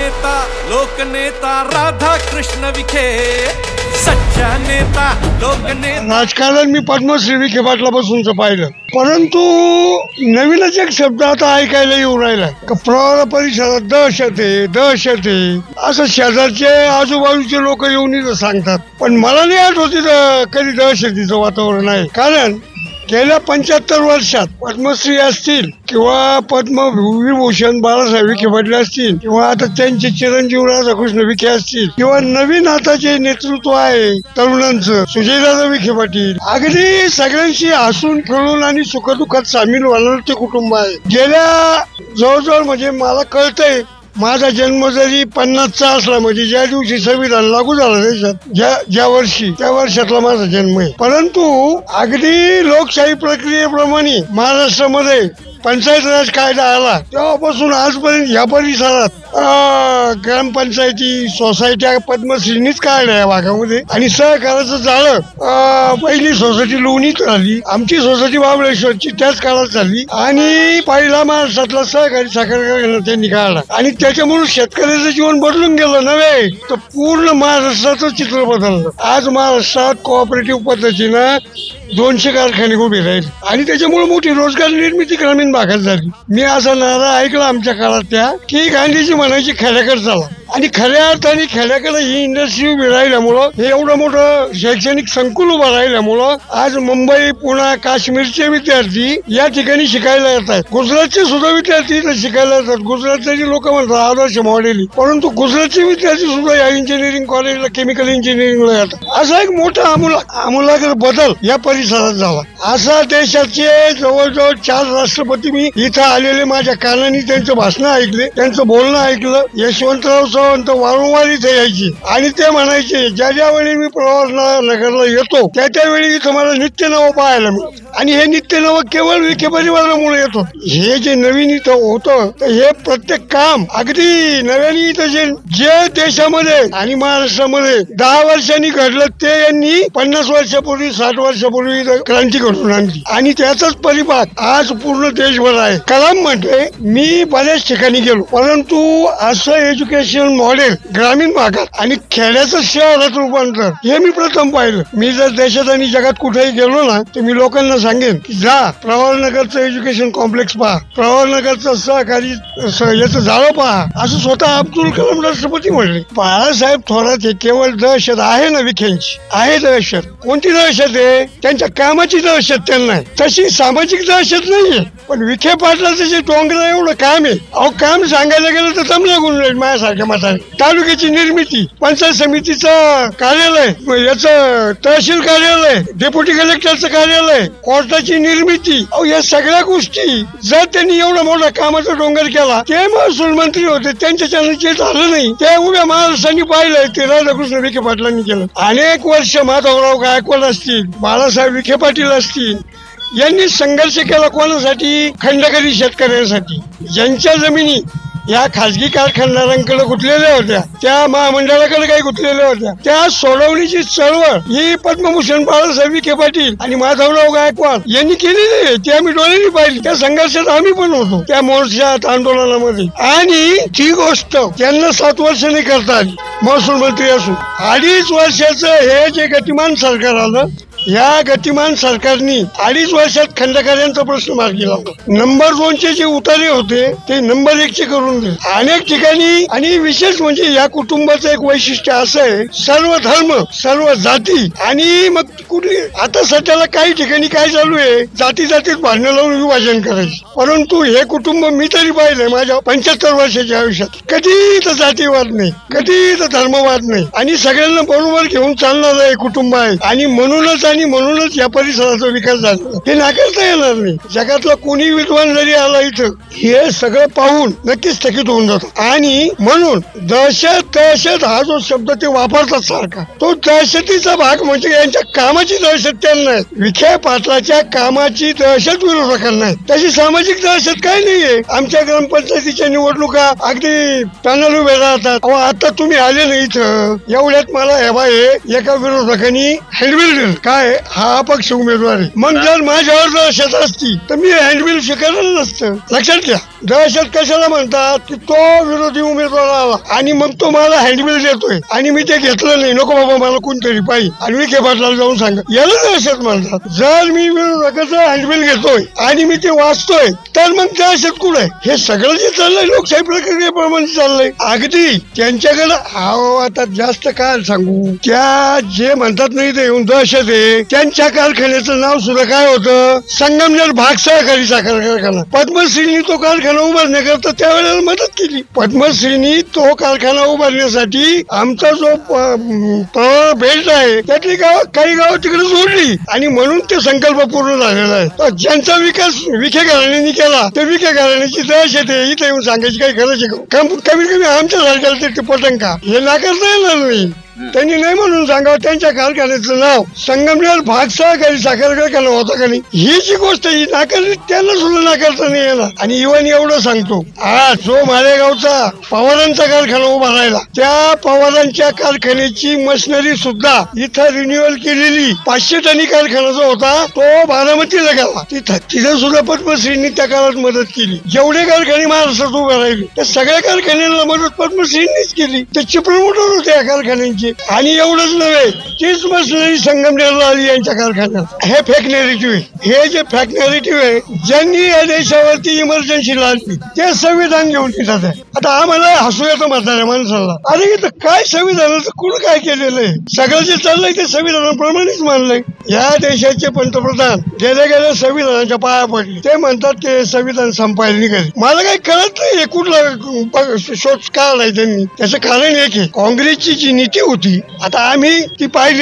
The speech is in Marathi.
नेता लोकनेता राधा कृष्ण विखे. सच्चा नेता लोकनेता. राजकारण मी पद्मश्री विखे पाटलापासूनच पाहिलं. परंतु नवीनच एक शब्द आता ऐकायला येऊ राहिला. का प्रवरा परिसरात दहशत आहे दहशत आहे. असं शेजारचे आजूबाजूचे लोक येऊन इथं सांगतात. पण मला नाही आठवत तिथं कधी दहशतीचं वातावरण आहे. कारण गेल्या पंच्याहत्तर वर्षात पद्मश्री असतील किंवा पद्मविभूषण बाळासाहेब विखे पाटील असतील किंवा आता त्यांचे चिरंजीव राधाकृष्ण विखे असतील किंवा नवीन आता जे नेतृत्व आहे तरुणांचं सुजयदादा विखे पाटील. अगदी सगळ्यांशी हसून खेळून आणि सुखदुःखात सामील होणारं ते कुटुंब आहे. गेल्या जवळजवळ म्हणजे मला कळतंय माझा जन्म जरी पन्नासचा असला म्हणजे ज्या दिवशी संविधान लागू झालं देशात ज्या ज्या वर्षी त्या वर्षातला माझा जन्म आहे. परंतु अगदी लोकशाही प्रक्रियेप्रमाणे महाराष्ट्रामध्ये पंचायत राज कायदा आला तेव्हापासून आजपर्यंत या परिसरात ग्रामपंचायती सोसायट्या पद्मश्रीनीच काढल्या या भागामध्ये. आणि सहकाराचं झालं पहिली सोसायटी लोणीत झाली आमची सोसायटी महाबळेश्वरची त्याच काळात झाली आणि पहिला महाराष्ट्रातला सहकारी साखर कारखाना त्यांनी काढला. आणि त्याच्यामुळे शेतकऱ्याचं जीवन बदलून गेलं नव्हे तर पूर्ण महाराष्ट्राचं चित्र बदललं. आज महाराष्ट्रात कोऑपरेटिव्ह पद्धतीनं दोनशे कारखाने उभे राहील. आणि त्याच्यामुळे मोठी रोजगार निर्मिती ग्रामीण भागात झाली. मी असा नारा ऐकला आमच्या काळात त्या की गांधीजी म्हणायची खेड्याकडे चला आणि खऱ्या अर्थाने खेड्याकडे ही इंडस्ट्री उभी राहिल्यामुळं हे एवढं मोठं शैक्षणिक संकुल उभं राहिल्यामुळं आज मुंबई पुणे काश्मीरचे विद्यार्थी या ठिकाणी शिकायला येतात गुजरातचे सुद्धा विद्यार्थी इथं शिकायला येतात. गुजरातचे लोक म्हणतात आदर्श मॉडेल परंतु गुजरातचे विद्यार्थी सुद्धा या इंजिनिअरिंग कॉलेजला केमिकल इंजिनिअरिंगला येतात. असा एक मोठा आमूल आमूलाग्र बदल या परिसरात झाला. असा देशाचे जवळजवळ चार राष्ट्रपती मी इथं आलेले माझ्या कानाने त्यांचं भाषण ऐकले त्यांचं बोलणं ऐकलं. यशवंतराव चव्हाण वारंवारी वारंवार इथे यायची आणि ते म्हणायचे ज्या ज्या वेळी मी प्रवास नगरला येतो त्या त्यावेळी इथं मला नित्य नावं पाहायला मिळतं आणि हे नित्य नावं केवळ विखे परिवारामुळे येतो हे जे नवीन इथं होतं तर हे प्रत्येक काम अगदी नव्याने इथं जे जे देशामध्ये आणि महाराष्ट्रामध्ये दहा वर्षांनी घडलं ते यांनी पन्नास वर्षापूर्वी साठ वर्षापूर्वी इथं क्रांती घडून आणली. आणि त्याचाच परिपाक आज पूर्ण देशभर आहे. कलाम म्हणते मी बऱ्याच ठिकाणी गेलो. परंतु असं एज्युकेशन मॉडेल ग्रामीण भागात आणि खेड्याचं शहरात रूपांतर हे मी प्रथम पाहिलं. मी जर देशात आणि जगात कुठेही गेलो ना तर मी लोकांना सांगेन की जा प्रवारनगरचं एज्युकेशन कॉम्प्लेक्स पहा. प्रवारनगरचं सहकारी याचं जाळं पहा. असं स्वतः अब्दुल कलाम राष्ट्रपती म्हणले. बाळासाहेब थोरात हे केवळ दहशत आहे ना विखेंची? आहे दहशत. कोणती दहशत आहे? त्यांच्या कामाची दहशत त्यांना तशी सामाजिक दहशत नाहीये. पण विखे पाटलाचं जे डोंगर एवढं काम आहे अहो काम सांगायला गेलं तर जमलं गुण राहील माझ्यासारख्या जातात तालुक्याची निर्मिती पंचायत समितीचं कार्यालय याचं तहसील कार्यालय डेप्युटी कलेक्टरचं कार्यालय कोर्टाची निर्मिती अहो या सगळ्या गोष्टी जर त्यांनी एवढा मोठा कामाचा डोंगर केला ते महसूल मंत्री होते त्यांच्या जे झालं नाही ते उभ्या महाराष्ट्रांनी पाहिलंय ते राधाकृष्ण विखे पाटलांनी केलं. अनेक वर्ष माधवराव गायकवाड असतील बाळासाहेब विखे पाटील असतील यांनी संघर्ष केला कोणासाठी? खंडकरी शेतकऱ्यांसाठी. ज्यांच्या जमिनी या खाजगी कारखानदारांकडे गुंतलेल्या होत्या. त्या महामंडळाकडे काही गुंतलेल्या होत्या. त्या सोडवण्याची चळवळ ही पद्मभूषण बाळासाहेब विखे पाटील आणि माधवराव गायकवाड यांनी केलेली आहे. ती आम्ही डोळ्यांनी पाहिली. त्या संघर्षात आम्ही पण होतो. त्या मोर्चात आंदोलनामध्ये. आणि ती गोष्ट त्यांना सात वर्ष नाही करता आली. महसूल मंत्री असून. अडीच वर्षाचं हे जे गतिमान सरकार आलं या गतिमान सरकारनी अडीच वर्षात खंडकार्यांचा प्रश्न मार्गी लावला. नंबर दोनचे जे उतारे होते ते नंबर एक चे करून दिले अनेक ठिकाणी आणि विशेष म्हणजे या कुटुंबाचं एक वैशिष्ट्य असं आहे सर्व धर्म सर्व जाती आणि मग कुठली आता सध्याला काही ठिकाणी काय चालू आहे जाती जातीत भांडणं लावून विभाजन करायचं. परंतु हे कुटुंब मी तरी पाहिलंय माझ्या पंच्याहत्तर वर्षाच्या आयुष्यात. कधी इथं जातीवाद नाही कधी इथं धर्मवाद नाही. आणि सगळ्यांना बरोबर घेऊन चालणारं हे कुटुंब आहे. आणि म्हणूनच आणि म्हणूनच या परिसराचा विकास झाला. हे नाकारता येणार नाही. जगातला कोणी विद्वान जरी आला इथं हे सगळं पाहून नक्कीच थकीत होऊन जातो. आणि म्हणून दहशत दहशत हा जो शब्द ते वापरतात सारखा तो दहशतीचा भाग म्हणजे यांच्या कामाची दहशत त्यांना विखे पाटलाच्या कामाची दहशत विरोधकांना आहे. त्याची सामाजिक दहशत काय नाहीये. आमच्या ग्रामपंचायतीच्या निवडणुका अगदी पॅनल उभे राहतात. आता तुम्ही आले नाही इथं एवढ्यात मला हे बाय एका विरोधकांनी हँडबिल दिलं. काय आहे हा अपक्ष उमेदवार आहे. मग जर माझ्यावर दहशत असती तर मी हँडबिल स्वीकारलं नसतं. लक्षात घ्या. दहशत कशाला म्हणतात की तो विरोधी उमेदवार आला आणि मग तो मला हँडबिल देतोय. आणि मी ते घेतलं नाही. नको बाबा मला कोणतरी पाहिजे. आणि मी केपाटला जाऊन सांग. याला दहशत म्हणतात. जर मी विरोधकाचं हँडबिल घेतोय आणि मी ते वाचतोय तर मग दहशत कुठे हे सगळं जे चाललंय लोकशाही प्रक्रियेप्रमाणे चाललंय. अगदी त्यांच्याकडे अहो आता जास्त काय सांगू. त्या जे म्हणतात नाही ते येऊन दहशत आहे. त्यांच्या कारखान्याचं नाव सुद्धा काय होतं? संगमनेर भाग सहकारी साखर कारखाना. पद्मश्रीनी तो कारखाना उभारण्याकरता त्यावेळेला मदत केली. पद्मश्रीनी तो कारखाना उभारण्यासाठी आमचा जो प्रवाह बेल्ट आहे त्यातली गाव काही गाव तिकडे जोडली. आणि म्हणून ते संकल्प पूर्ण झालेला आहे. तर ज्यांचा विकास विखे घराण्याने केला ते विखे घराण्याची दहश येते इथे येऊन सांगायची काही गरज आहे कमीत कमी आमच्या सारख्याला ते पटंका हे नाकारता येणार नाही. त्यांनी नाही म्हणून सांगावं त्यांच्या कारखान्याचं नाव संगमनेर भाग सहकारी साखर कारखाना होता का नाही? ही जी गोष्ट ही नाकारली त्यांना सुद्धा नाकारता नाही येणार. आणि इवन एवढं सांगतो आज जो मालेगावचा पवारांचा कारखाना उभा राहिला त्या पवारांच्या कारखान्याची मशिनरी सुद्धा इथं रिन्युअल केलेली पाचशे टनी कारखाना जो होता तो बारामतीला गेला. तिथं तिथं सुद्धा पद्मश्रींनी त्या काळात मदत केली. जेवढे कारखाने महाराष्ट्रात उभे राहिले त्या सगळ्या कारखान्यांना मदत पद्मश्रींनीच केली. त्याची प्रमोटर होते या कारखान्यांची. आणि एवढंच नव्हे तीच मशिनरी संगमनेरला आली यांच्या कारखान्यात. हे फेक नेरेटिव्ह हे जे फेक नेरेटिव्ह आहे ज्यांनी या देशावरती इमर्जन्सी लादली ते संविधान घेऊन येतात आता आम्हाला हसू येतो म्हाताऱ्या माणसाला. अरे इथं काय संविधानाचं कुण काय केलेलं आहे? सगळं जे चाललंय ते संविधानाप्रमाणेच मानलंय. या देशाचे पंतप्रधान गेल्या गेल्या संविधानाच्या पाया पडले. ते म्हणतात ते संविधान संपायला निघाले. मला काही कळत नाही हे कुठला शोध काढलाय त्यांनी? त्याचं कारण एक आहे. काँग्रेसची जी नीती होती. आता आम्ही ती पाहिली.